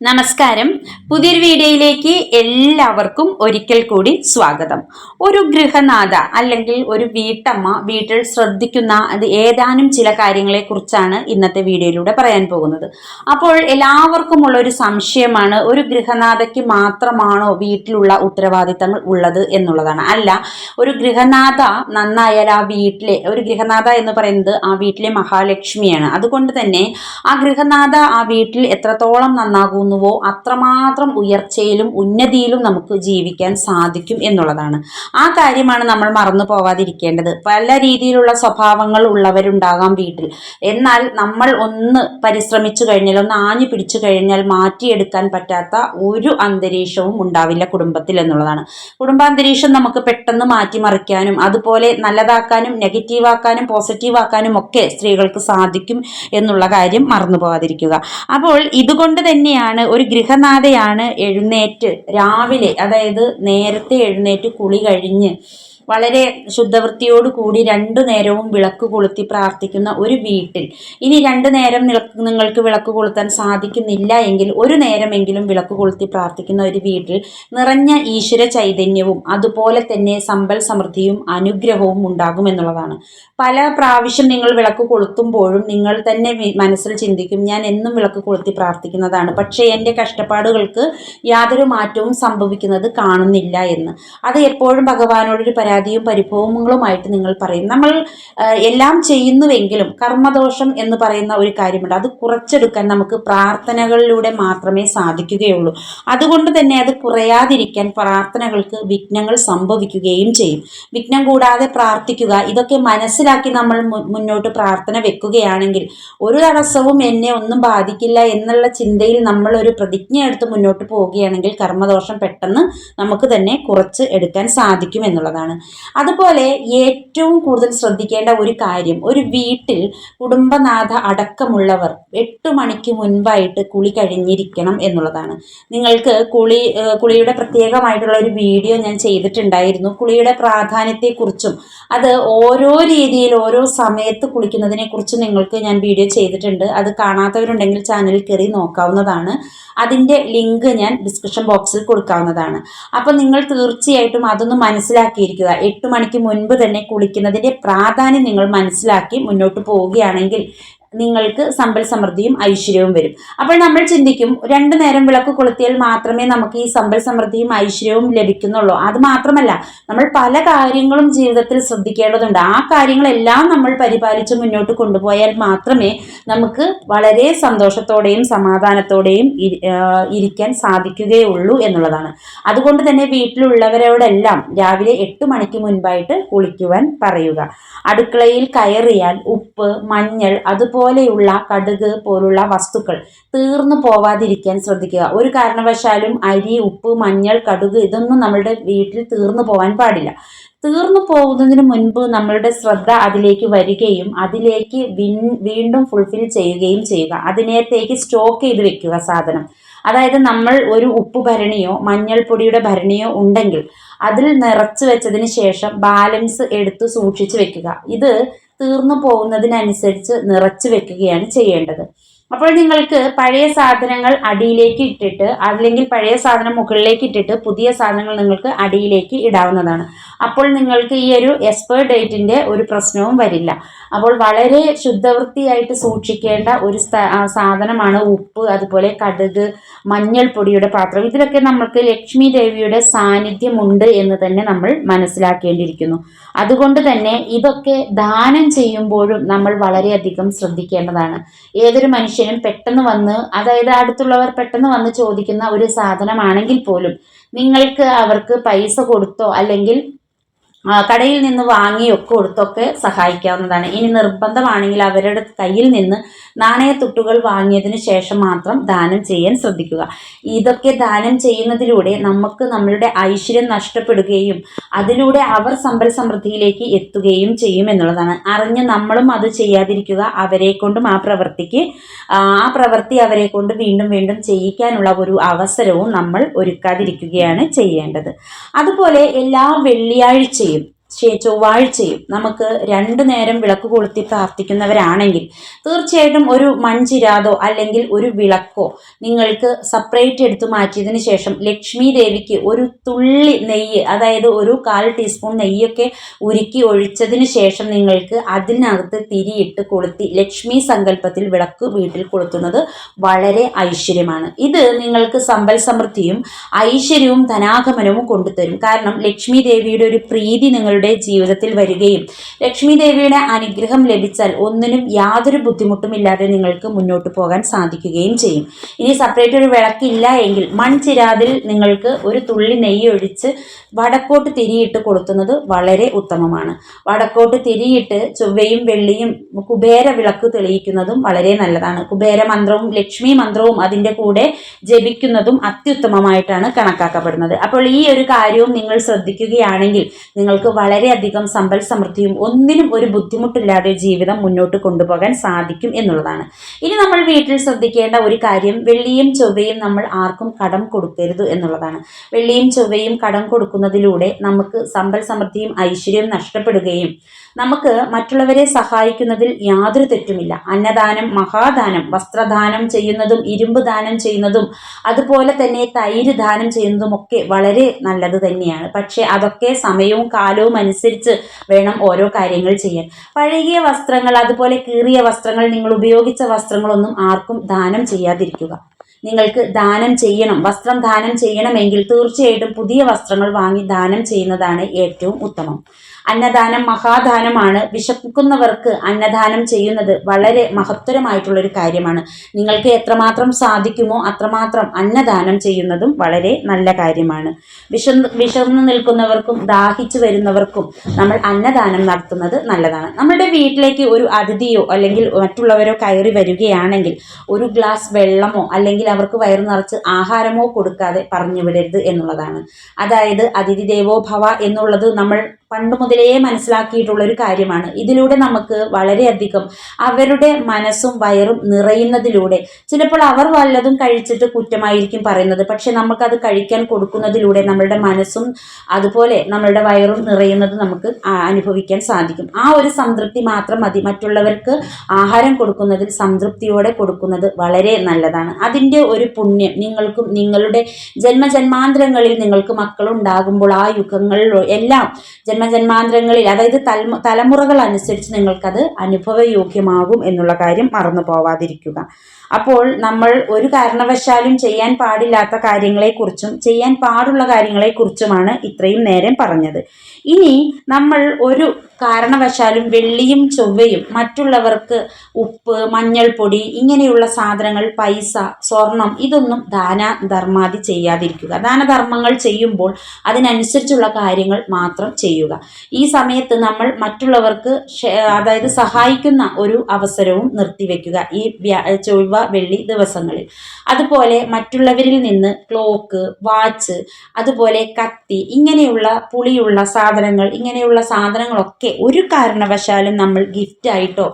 നമസ്കാരം. പുതിയൊരു വീഡിയോയിലേക്ക് എല്ലാവർക്കും ഒരിക്കൽ കൂടി സ്വാഗതം. ഒരു ഗൃഹനാഥ അല്ലെങ്കിൽ ഒരു വീട്ടമ്മ വീട്ടിൽ ശ്രദ്ധിക്കുന്ന അത് ഏതാനും ചില കാര്യങ്ങളെ കുറിച്ചാണ് ഇന്നത്തെ വീഡിയോയിലൂടെ പറയാൻ പോകുന്നത്. അപ്പോൾ എല്ലാവർക്കുമുള്ള ഒരു സംശയമാണ് ഒരു ഗൃഹനാഥയ്ക്ക് മാത്രമാണോ വീട്ടിലുള്ള ഉത്തരവാദിത്തങ്ങൾ ഉള്ളത് എന്നുള്ളതാണ്. അല്ല ഒരു ഗൃഹനാഥ നന്നായാൽ ആ വീട്ടിലെ ഒരു ഗൃഹനാഥ എന്ന് പറയുന്നത് ആ വീട്ടിലെ മഹാലക്ഷ്മിയാണ്. അതുകൊണ്ട് തന്നെ ആ ഗൃഹനാഥ ആ വീട്ടിൽ എത്രത്തോളം നന്നാകുന്നുവോ അത്രമാത്രം ഉയർച്ചയിലും ഉന്നതിയിലും നമുക്ക് ജീവിക്കാൻ സാധിക്കും എന്നുള്ളതാണ്. ആ കാര്യമാണ് നമ്മൾ മറന്നു പോവാതിരിക്കേണ്ടത്. പല രീതിയിലുള്ള സ്വഭാവങ്ങൾ ഉള്ളവരുണ്ടാകാം വീട്ടിൽ. എന്നാൽ നമ്മൾ ഒന്ന് പരിശ്രമിച്ചു കഴിഞ്ഞാൽ ഒന്ന് ആഞ്ഞു പിടിച്ചു കഴിഞ്ഞാൽ മാറ്റിയെടുക്കാൻ പറ്റാത്ത ഒരു അന്തരീക്ഷവും ഉണ്ടാവില്ല കുടുംബത്തിൽ എന്നുള്ളതാണ്. കുടുംബാന്തരീക്ഷം നമുക്ക് പെട്ടെന്ന് മാറ്റിമറിക്കാനും അതുപോലെ നല്ലതാക്കാനും നെഗറ്റീവാക്കാനും പോസിറ്റീവാക്കാനും ഒക്കെ സ്ത്രീകൾക്ക് സാധിക്കും എന്നുള്ള കാര്യം മറന്നു പോവാതിരിക്കുക. അപ്പോൾ ഇതുകൊണ്ട് തന്നെയാണ് ഒരു ഗൃഹനാഥയാണ് എഴുന്നേറ്റ് രാവിലെ അതായത് നേരത്തെ എഴുന്നേറ്റ് കുളി കഴിഞ്ഞ്. വളരെ ശുദ്ധവൃത്തിയോട് കൂടി രണ്ടു നേരവും വിളക്ക് കൊളുത്തി പ്രാർത്ഥിക്കുന്ന ഒരു വീട്ടിൽ. ഇനി രണ്ടു നേരം നിങ്ങൾക്ക് വിളക്ക് കൊളുത്താൻ സാധിക്കുന്നില്ല എങ്കിൽ ഒരു നേരമെങ്കിലും വിളക്ക് കൊളുത്തി പ്രാർത്ഥിക്കുന്ന ഒരു വീട്ടിൽ നിറഞ്ഞ ഈശ്വര ചൈതന്യവും അതുപോലെ തന്നെ സമ്പൽ സമൃദ്ധിയും അനുഗ്രഹവും ഉണ്ടാകുമെന്നുള്ളതാണ് പല പ്രാവശ്യം നിങ്ങൾ വിളക്ക് കൊളുത്തുമ്പോഴും നിങ്ങൾ തന്നെ മനസ്സിൽ ചിന്തിക്കും ഞാൻ എന്നും വിളക്ക് കൊളുത്തി പ്രാർത്ഥിക്കുന്നതാണ്. പക്ഷേ എന്റെ കഷ്ടപ്പാടുകൾക്ക് യാതൊരു മാറ്റവും സംഭവിക്കുന്നത് കാണുന്നില്ല എന്ന്. അത് എപ്പോഴും ഭഗവാനോടൊരു പരാതിയും പരിഭവങ്ങളുമായിട്ട് നിങ്ങൾ പറയും. നമ്മൾ എല്ലാം ചെയ്യുന്നുവെങ്കിലും കർമ്മദോഷം എന്ന് പറയുന്ന ഒരു കാര്യമുണ്ട്. അത് കുറച്ചെടുക്കാൻ നമുക്ക് പ്രാർത്ഥനകളിലൂടെ മാത്രമേ സാധിക്കുകയുള്ളൂ. അതുകൊണ്ട് തന്നെ അത് കുറയാതിരിക്കാൻ പ്രാർത്ഥനകൾക്ക് വിഘ്നങ്ങൾ സംഭവിക്കുകയും ചെയ്യും. വിഘ്നം കൂടാതെ പ്രാർത്ഥിക്കുക ഇതൊക്കെ മനസ്സിലാക്കി നമ്മൾ മുന്നോട്ട് പ്രാർത്ഥന വെക്കുകയാണെങ്കിൽ ഒരു തടസ്സവും എന്നെ ഒന്നും ബാധിക്കില്ല എന്നുള്ള ചിന്തയിൽ നമ്മൾ ഒരു പ്രതിജ്ഞ എടുത്ത് മുന്നോട്ട് പോവുകയാണെങ്കിൽ കർമ്മദോഷം പെട്ടെന്ന് നമുക്ക് തന്നെ കുറച്ച് എടുക്കാൻ സാധിക്കും എന്നുള്ളതാണ്. അതുപോലെ ഏറ്റവും കൂടുതൽ ശ്രദ്ധിക്കേണ്ട ഒരു കാര്യം ഒരു വീട്ടിൽ കുടുംബനാഥ അടക്കമുള്ളവർ എട്ട് മണിക്ക് മുൻപായിട്ട് കുളി കഴിഞ്ഞിരിക്കണം എന്നുള്ളതാണ്. നിങ്ങൾക്ക് കുളി കുളിയുടെ പ്രത്യേകമായിട്ടുള്ള ഒരു വീഡിയോ ഞാൻ ചെയ്തിട്ടുണ്ടായിരുന്നു. കുളിയുടെ പ്രാധാന്യത്തെക്കുറിച്ചും അത് ഓരോ രീതിയിൽ ഓരോ സമയത്ത് കുളിക്കുന്നതിനെ കുറിച്ചും നിങ്ങൾക്ക് ഞാൻ വീഡിയോ ചെയ്തിട്ടുണ്ട്. അത് കാണാത്തവരുണ്ടെങ്കിൽ ചാനലിൽ കയറി നോക്കാവുന്നതാണ്. അതിന്റെ ലിങ്ക് ഞാൻ ഡിസ്ക്രിപ്ഷൻ ബോക്സിൽ കൊടുക്കാവുന്നതാണ്. അപ്പം നിങ്ങൾ തീർച്ചയായിട്ടും അതൊന്ന് മനസ്സിലാക്കിയിരിക്കുക. എട്ട് മണിക്ക് മുൻപ് തന്നെ കുളിക്കുന്നതിന്റെ പ്രാധാന്യം നിങ്ങൾ മനസ്സിലാക്കി മുന്നോട്ട് പോവുകയാണെങ്കിൽ നിങ്ങൾക്ക് സമ്പൽ സമൃദ്ധിയും ഐശ്വര്യവും വരും. അപ്പോൾ നമ്മൾ ചിന്തിക്കും രണ്ടു നേരം വിളക്ക് കൊളുത്തിയാൽ മാത്രമേ നമുക്ക് ഈ സമ്പൽ സമൃദ്ധിയും ഐശ്വര്യവും ലഭിക്കുന്നുള്ളൂ. അത് മാത്രമല്ല നമ്മൾ പല കാര്യങ്ങളും ജീവിതത്തിൽ ശ്രദ്ധിക്കേണ്ടതുണ്ട്. ആ കാര്യങ്ങളെല്ലാം നമ്മൾ പരിപാലിച്ച് മുന്നോട്ട് കൊണ്ടുപോയാൽ മാത്രമേ നമുക്ക് വളരെ സന്തോഷത്തോടെയും സമാധാനത്തോടെയും ഇരി- ഇരിക്കാൻ സാധിക്കുകയുള്ളൂ എന്നുള്ളതാണ്. അതുകൊണ്ട് തന്നെ വീട്ടിലുള്ളവരോടെല്ലാം രാവിലെ എട്ട് മണിക്ക് മുൻപായിട്ട് കുളിക്കുവാൻ പറയുക. അടുക്കളയിൽ കയറിയാൽ ഉപ്പ് മഞ്ഞൾ അതുപോലെയുള്ള കടുക് പോലുള്ള വസ്തുക്കൾ തീർന്നു പോവാതിരിക്കാൻ ശ്രദ്ധിക്കുക. ഒരു കാരണവശാലും അരി ഉപ്പ് മഞ്ഞൾ കടുക് ഇതൊന്നും നമ്മളുടെ വീട്ടിൽ തീർന്നു പോകാൻ പാടില്ല. തീർന്നു പോകുന്നതിന് മുൻപ് നമ്മളുടെ ശ്രദ്ധ അതിലേക്ക് വരികയും അതിലേക്ക് വീണ്ടും ഫുൾഫിൽ ചെയ്യുകയും ചെയ്യുക. അതിനകത്തേക്ക് സ്റ്റോക്ക് ചെയ്ത് വെക്കുക സാധനം. അതായത് നമ്മൾ ഒരു ഉപ്പ് ഭരണിയോ മഞ്ഞൾപ്പൊടിയുടെ ഭരണിയോ ഉണ്ടെങ്കിൽ അതിൽ നിറച്ചു വെച്ചതിന് ശേഷം ബാലൻസ് എടുത്ത് സൂക്ഷിച്ചു വെക്കുക. ഇത് തീർന്നു പോകുന്നതിനനുസരിച്ച് നിറച്ചു വെക്കുകയാണ് ചെയ്യേണ്ടത്. അപ്പോൾ നിങ്ങൾക്ക് പഴയ സാധനങ്ങൾ അടിയിലേക്ക് ഇട്ടിട്ട് അല്ലെങ്കിൽ പഴയ സാധനം മുകളിലേക്ക് ഇട്ടിട്ട് പുതിയ സാധനങ്ങൾ നിങ്ങൾക്ക് അടിയിലേക്ക് ഇടാവുന്നതാണ്. അപ്പോൾ നിങ്ങൾക്ക് ഈ ഒരു എക്സ്പയർ ഡേറ്റിന്റെ ഒരു പ്രശ്നവും വരില്ല. അപ്പോൾ വളരെ ശുദ്ധവൃത്തിയായിട്ട് സൂക്ഷിക്കേണ്ട ഒരു സാധനമാണ് ഉപ്പ് അതുപോലെ കടുക് മഞ്ഞൾപ്പൊടിയുടെ പാത്രം. ഇതിലൊക്കെ നമ്മൾക്ക് ലക്ഷ്മി ദേവിയുടെ സാന്നിധ്യമുണ്ട് എന്ന് തന്നെ നമ്മൾ മനസ്സിലാക്കേണ്ടിയിരിക്കുന്നു. അതുകൊണ്ട് തന്നെ ഇതൊക്കെ ദാനം ചെയ്യുമ്പോഴും നമ്മൾ വളരെയധികം ശ്രദ്ധിക്കേണ്ടതാണ്. ഏതൊരു മനുഷ്യനും പെട്ടെന്ന് വന്ന് അതായത് അടുത്തുള്ളവർ പെട്ടെന്ന് വന്ന് ചോദിക്കുന്ന ഒരു സാധനമാണെങ്കിൽ പോലും നിങ്ങൾക്ക് അവർക്ക് പൈസ കൊടുത്തോ അല്ലെങ്കിൽ കടയിൽ നിന്ന് വാങ്ങിയൊക്കെ കൊടുത്തൊക്കെ സഹായിക്കാവുന്നതാണ്. ഇനി നിർബന്ധമാണെങ്കിൽ അവരുടെ കയ്യിൽ നിന്ന് നാണയത്തുട്ടുകൾ വാങ്ങിയതിന് ശേഷം മാത്രം ദാനം ചെയ്യാൻ ശ്രദ്ധിക്കുക. ഇതൊക്കെ ദാനം ചെയ്യുന്നതിലൂടെ നമുക്ക് നമ്മളുടെ ഐശ്വര്യം നഷ്ടപ്പെടുകയും അതിലൂടെ അവർ സമ്പൽ സമൃദ്ധിയിലേക്ക് എത്തുകയും ചെയ്യും എന്നുള്ളതാണ്. അറിഞ്ഞ് നമ്മളും അത് ചെയ്യാതിരിക്കുക അവരെ കൊണ്ടും ആ പ്രവൃത്തിക്ക് ആ പ്രവൃത്തി അവരെ കൊണ്ട് വീണ്ടും വീണ്ടും ചെയ്യിക്കാനുള്ള ഒരു അവസരവും നമ്മൾ ഒരുക്കാതിരിക്കുകയാണ് ചെയ്യേണ്ടത്. അതുപോലെ എല്ലാ വെള്ളിയാഴ്ചയും ചൊവ്വാഴ്ചയും നമുക്ക് രണ്ടു നേരം വിളക്ക് കൊളുത്തി പ്രാർത്ഥിക്കുന്നവരാണെങ്കിൽ തീർച്ചയായിട്ടും ഒരു മൺചിരാതോ അല്ലെങ്കിൽ ഒരു വിളക്കോ നിങ്ങൾക്ക് സെപ്പറേറ്റ് എടുത്തു മാറ്റിയതിന് ശേഷം ലക്ഷ്മി ദേവിക്ക് ഒരു തുള്ളി നെയ്യ് അതായത് ഒരു കാൽ ടീസ്പൂൺ നെയ്യൊക്കെ ഉരുക്കി ഒഴിച്ചതിന് ശേഷം നിങ്ങൾക്ക് അതിനകത്ത് തിരിയിട്ട് കൊളുത്തി ലക്ഷ്മി സങ്കല്പത്തിൽ വിളക്ക് വീട്ടിൽ കൊളുത്തുന്നത് വളരെ ഐശ്വര്യമാണ്. ഇത് നിങ്ങൾക്ക് സമ്പൽ സമൃദ്ധിയും ഐശ്വര്യവും ധനാഗമനവും കൊണ്ടുതരും. കാരണം ലക്ഷ്മി ദേവിയുടെ ഒരു പ്രീതി നിങ്ങളുടെ ജീവിതത്തിൽ വരികയും ലക്ഷ്മി ദേവിയുടെ അനുഗ്രഹം ലഭിച്ചാൽ ഒന്നിനും യാതൊരു ബുദ്ധിമുട്ടും ഇല്ലാതെ നിങ്ങൾക്ക് മുന്നോട്ട് പോകാൻ സാധിക്കുകയും ചെയ്യും. ഇനി സെപ്പറേറ്റ് ഒരു വിളക്കില്ല എങ്കിൽ മൺചിരാതിൽ നിങ്ങൾക്ക് ഒരു തുള്ളി നെയ്യ് ഒഴിച്ച് വടക്കോട്ട് തിരിയിട്ട് കൊളുത്തുന്നത് വളരെ ഉത്തമമാണ്. വടക്കോട്ട് തിരിയിട്ട് ചൊവ്വയും വെള്ളിയും കുബേര വിളക്ക് തെളിയിക്കുന്നതും വളരെ നല്ലതാണ്. കുബേര മന്ത്രവും ലക്ഷ്മി മന്ത്രവും അതിന്റെ കൂടെ ജപിക്കുന്നതും അത്യുത്തമമായിട്ടാണ് കണക്കാക്കപ്പെടുന്നത്. അപ്പോൾ ഈ ഒരു കാര്യവും നിങ്ങൾ ശ്രദ്ധിക്കുകയാണെങ്കിൽ നിങ്ങൾക്ക് വളരെയധികം സമ്പൽ സമൃദ്ധിയും ഒന്നിനും ഒരു ബുദ്ധിമുട്ടില്ലാതെ ജീവിതം മുന്നോട്ട് കൊണ്ടുപോകാൻ സാധിക്കും എന്നുള്ളതാണ്. ഇനി നമ്മൾ വീട്ടിൽ ശ്രദ്ധിക്കേണ്ട ഒരു കാര്യം വെള്ളിയും ചൊവ്വയും നമ്മൾ ആർക്കും കടം കൊടുക്കരുത് എന്നുള്ളതാണ്. വെള്ളിയും ചൊവ്വയും കടം കൊടുക്കുന്നതിലൂടെ നമുക്ക് സമ്പൽ സമൃദ്ധിയും ഐശ്വര്യവും നഷ്ടപ്പെടുകയും നമുക്ക് മറ്റുള്ളവരെ സഹായിക്കുന്നതിൽ യാതൊരു തെറ്റുമില്ല. അന്നദാനം മഹാദാനം വസ്ത്രദാനം ചെയ്യുന്നതും ഇരുമ്പ് ദാനം ചെയ്യുന്നതും അതുപോലെ തന്നെ തൈര് ദാനം ചെയ്യുന്നതും ഒക്കെ വളരെ നല്ലത് തന്നെയാണ്. പക്ഷേ അതൊക്കെ സമയവും കാലവും അനുസരിച്ച് വേണം ഓരോ കാര്യങ്ങൾ ചെയ്യാൻ. പഴകിയ വസ്ത്രങ്ങൾ അതുപോലെ കീറിയ വസ്ത്രങ്ങൾ നിങ്ങൾ ഉപയോഗിച്ച വസ്ത്രങ്ങളൊന്നും ആർക്കും ദാനം ചെയ്യാതിരിക്കുക. നിങ്ങൾക്ക് ദാനം ചെയ്യണം വസ്ത്രം ദാനം ചെയ്യണമെങ്കിൽ തീർച്ചയായിട്ടും പുതിയ വസ്ത്രങ്ങൾ വാങ്ങി ദാനം ചെയ്യുന്നതാണ് ഏറ്റവും ഉത്തമം. അന്നദാനം മഹാദാനമാണ്. വിശക്കുന്നവർക്ക് അന്നദാനം ചെയ്യുന്നത് വളരെ മഹത്തരമായിട്ടുള്ളൊരു കാര്യമാണ്. നിങ്ങൾക്ക് എത്രമാത്രം സാധിക്കുമോ അത്രമാത്രം അന്നദാനം ചെയ്യുന്നതും വളരെ നല്ല കാര്യമാണ്. വിശ വിശന്നു നിൽക്കുന്നവർക്കും ദാഹിച്ചു വരുന്നവർക്കും നമ്മൾ അന്നദാനം നടത്തുന്നത് നല്ലതാണ്. നമ്മുടെ വീട്ടിലേക്ക് ഒരു അതിഥിയോ അല്ലെങ്കിൽ മറ്റുള്ളവരോ കയറി വരികയാണെങ്കിൽ ഒരു ഗ്ലാസ് വെള്ളമോ അല്ലെങ്കിൽ അവർക്ക് വയറു നിറച്ച് ആഹാരമോ കൊടുക്കാതെ പറഞ്ഞു വിടരുത് എന്നുള്ളതാണ്. അതായത് അതിഥി ദേവോ ഭവ എന്നുള്ളത് നമ്മൾ പണ്ട് മുതലേ മനസ്സിലാക്കിയിട്ടുള്ള ഒരു കാര്യമാണ്. ഇതിലൂടെ നമുക്ക് വളരെയധികം അവരുടെ മനസ്സും വയറും നിറയുന്നതിലൂടെ ചിലപ്പോൾ അവർ വല്ലതും കഴിച്ചിട്ട് കുറ്റമായിരിക്കും പറയുന്നത്. പക്ഷെ നമുക്കത് കഴിക്കാൻ കൊടുക്കുന്നതിലൂടെ നമ്മളുടെ മനസ്സും അതുപോലെ നമ്മളുടെ വയറും നിറയുന്നത് നമുക്ക് അനുഭവിക്കാൻ സാധിക്കും. ആ ഒരു സംതൃപ്തി മാത്രം മതി. മറ്റുള്ളവർക്ക് ആഹാരം കൊടുക്കുന്നതിൽ സംതൃപ്തിയോടെ കൊടുക്കുന്നത് വളരെ നല്ലതാണ്. അതിന്റെ ഒരു പുണ്യം നിങ്ങൾക്കും നിങ്ങളുടെ ജന്മജന്മാന്തരങ്ങളിൽ നിങ്ങൾക്ക് മക്കളുണ്ടാകുമ്പോൾ ആ യുഗങ്ങളിലോ എല്ലാം ജന്മജന്മാന്തരങ്ങളിൽ അതായത് തലമു തലമുറകൾ അനുസരിച്ച് നിങ്ങൾക്കത് അനുഭവയോഗ്യമാകും എന്നുള്ള കാര്യം മറന്നു പോവാതിരിക്കുക അപ്പോൾ നമ്മൾ ഒരു കാരണവശാലും ചെയ്യാൻ പാടില്ലാത്ത കാര്യങ്ങളെക്കുറിച്ചും ചെയ്യാൻ പാടുള്ള കാര്യങ്ങളെക്കുറിച്ചുമാണ് ഇത്രയും നേരം പറഞ്ഞത്. ഇനി നമ്മൾ ഒരു കാരണവശാലും വെള്ളിയും ചൊവ്വയും മറ്റുള്ളവർക്ക് ഉപ്പ് മഞ്ഞൾപ്പൊടി ഇങ്ങനെയുള്ള സാധനങ്ങൾ പൈസ സ്വർണം ഇതൊന്നും ദാന ധർമാതി ചെയ്യാതിരിക്കുക. ദാനധർമ്മങ്ങൾ ചെയ്യുമ്പോൾ അതിനനുസരിച്ചുള്ള കാര്യങ്ങൾ മാത്രം ചെയ്യുക. ഈ സമയത്ത് നമ്മൾ മറ്റുള്ളവർക്ക് അതായത് സഹായിക്കുന്ന ഒരു അവസരവും നിർത്തിവെക്കുക. ഈ വ്യ- വെള്ളി ദിവസങ്ങളിൽ. അതുപോലെ മറ്റുള്ളവരിൽ നിന്ന് ക്ലോക്ക് വാച്ച് അതുപോലെ കത്തി ഇങ്ങനെയുള്ള പുളിയുള്ള സാധനങ്ങൾ ഇങ്ങനെയുള്ള സാധനങ്ങളൊക്കെ ഒരു കാരണവശാലും നമ്മൾ ഗിഫ്റ്റായിട്ടോ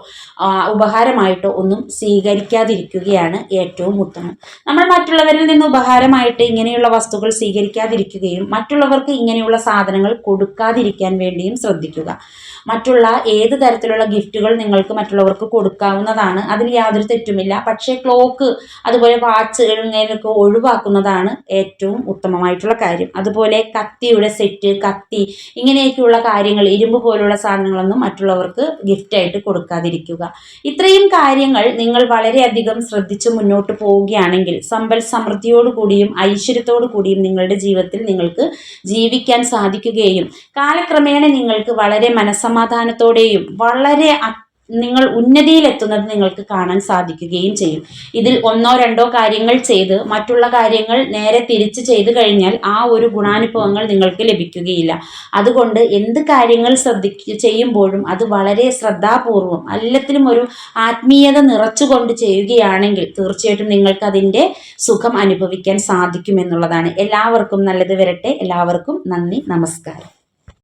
ഉപഹാരമായിട്ടോ ഒന്നും സ്വീകരിക്കാതിരിക്കുകയാണ് ഏറ്റവും ഉത്തമം. നമ്മൾ മറ്റുള്ളവരിൽ നിന്ന് ഉപഹാരമായിട്ട് ഇങ്ങനെയുള്ള വസ്തുക്കൾ സ്വീകരിക്കാതിരിക്കുകയും മറ്റുള്ളവർക്ക് ഇങ്ങനെയുള്ള സാധനങ്ങൾ കൊടുക്കാതിരിക്കാൻ വേണ്ടിയും ശ്രദ്ധിക്കുക. മറ്റുള്ള ഏത് തരത്തിലുള്ള ഗിഫ്റ്റുകൾ നിങ്ങൾക്ക് മറ്റുള്ളവർക്ക് കൊടുക്കാവുന്നതാണ്. അതിൽ യാതൊരു തെറ്റുമില്ല. പക്ഷേ ക്ലോക്ക് അതുപോലെ വാച്ച് ഇങ്ങനെയൊക്കെ ഒഴിവാക്കുന്നതാണ് ഏറ്റവും ഉത്തമമായിട്ടുള്ള കാര്യം. അതുപോലെ കത്തിയുടെ സെറ്റ് കത്തി ഇങ്ങനെയൊക്കെയുള്ള കാര്യങ്ങൾ ഇരുമ്പ് പോലുള്ള സാധനങ്ങളൊന്നും മറ്റുള്ളവർക്ക് ഗിഫ്റ്റായിട്ട് കൊടുക്കാതിരിക്കുക. ഇത്രയും കാര്യങ്ങൾ നിങ്ങൾ വളരെയധികം ശ്രദ്ധിച്ച് മുന്നോട്ട് പോവുകയാണെങ്കിൽ സമ്പൽ സമൃദ്ധിയോടുകൂടിയും ഐശ്വര്യത്തോടു കൂടിയും നിങ്ങളുടെ ജീവിതത്തിൽ നിങ്ങൾക്ക് ജീവിക്കാൻ സാധിക്കുകയും കാലക്രമേണ നിങ്ങൾക്ക് വളരെ മനസ്സമാധാനത്തോടെയും വളരെ നിങ്ങൾ ഉന്നതിയിലെത്തുന്നത് നിങ്ങൾക്ക് കാണാൻ സാധിക്കുകയും ചെയ്യും. ഇതിൽ ഒന്നോ രണ്ടോ കാര്യങ്ങൾ ചെയ്ത് മറ്റുള്ള കാര്യങ്ങൾ നേരെ തിരിച്ച് ചെയ്തു കഴിഞ്ഞാൽ ആ ഒരു ഗുണാനുഭവങ്ങൾ നിങ്ങൾക്ക് ലഭിക്കുകയില്ല. അതുകൊണ്ട് എന്ത് കാര്യങ്ങൾ ശ്രദ്ധിക്ക ചെയ്യുമ്പോഴും അത് വളരെ ശ്രദ്ധാപൂർവം എല്ലാത്തിലും ഒരു ആത്മീയത നിറച്ചുകൊണ്ട് ചെയ്യുകയാണെങ്കിൽ തീർച്ചയായിട്ടും നിങ്ങൾക്ക് അതിന്റെ സുഖം അനുഭവിക്കാൻ സാധിക്കുമെന്നുള്ളതാണ്. എല്ലാവർക്കും നല്ലത് വരട്ടെ. എല്ലാവർക്കും നന്ദി. നമസ്കാരം.